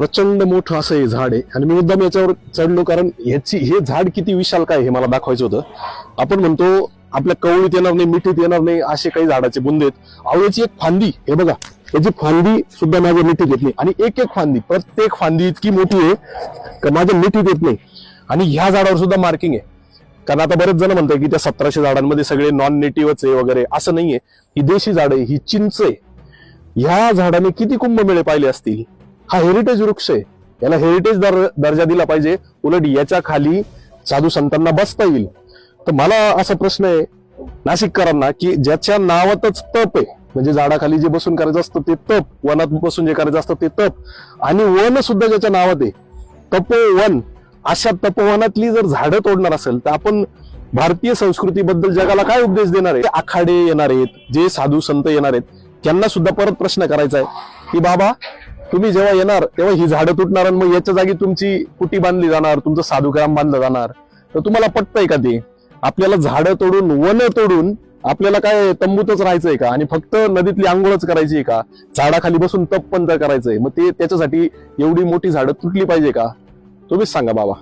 प्रचंड मोठं असं हे झाड आहे. आणि मी मुद्दाम याच्यावर चढलो कारण ह्याची हे झाड किती विशाल काय हे मला दाखवायचं होतं. आपण म्हणतो आपल्या कवळीत येणार नाही मिठीत येणार नाही असे काही झाडाचे बुंदे आहेत. आवळ्याची एक फांदी हे बघा याची फांदी सुद्धा माझ्या मिठीत येत नाही. आणि एक एक फांदी प्रत्येक फांदी इतकी मोठी आहे का माझ्या मिठीत येत नाही. आणि ह्या झाडावर सुद्धा मार्किंग आहे. कारण आता बरेच जण म्हणतात की त्या सतराशे झाडांमध्ये सगळे नॉन नेटिव्हच आहे वगैरे असं नाहीये. ही देशी झाड आहे ही चिंच आहे. ह्या झाडाने किती कुंभमेळे पाहिले असतील? हा हेरिटेज वृक्ष आहे. याला हेरिटेज दर दर्जा दिला पाहिजे. उलट याच्या खाली साधू संतांना बसता येईल. तर मला असा प्रश्न आहे नाशिककरांना की ज्याच्या नावातच तप आहे म्हणजे झाडाखाली जे बसून करायचं असतं ते तप वनात बसून जे करायचं असतं ते तप आणि वन सुद्धा ज्याच्या नावात आहे तपोवन. अशा तपोवनातली जर झाडं तोडणार असेल तर आपण भारतीय संस्कृतीबद्दल जगाला काय उपदेश देणार आहे? आखाडे येणार आहेत जे साधू संत येणार आहेत त्यांना सुद्धा परत प्रश्न करायचा आहे की बाबा तुम्ही जेव्हा येणार तेव्हा ही झाडं तुटणार आणि मग याच्या जागी तुमची कुटी बांधली जाणार तुमचं साधुग्राम बांधलं जाणार. तर तुम्हाला पटतंय का ते? आपल्याला झाडं तोडून वन तोडून आपल्याला काय तंबूतच राहायचंय का? आणि फक्त नदीतली आंघोळच करायची आहे का? झाडाखाली बसून तप पण तर करायचंय. मग ते त्याच्यासाठी एवढी मोठी झाडं तुटली पाहिजे का? तुम्हीच सांगा बाबा.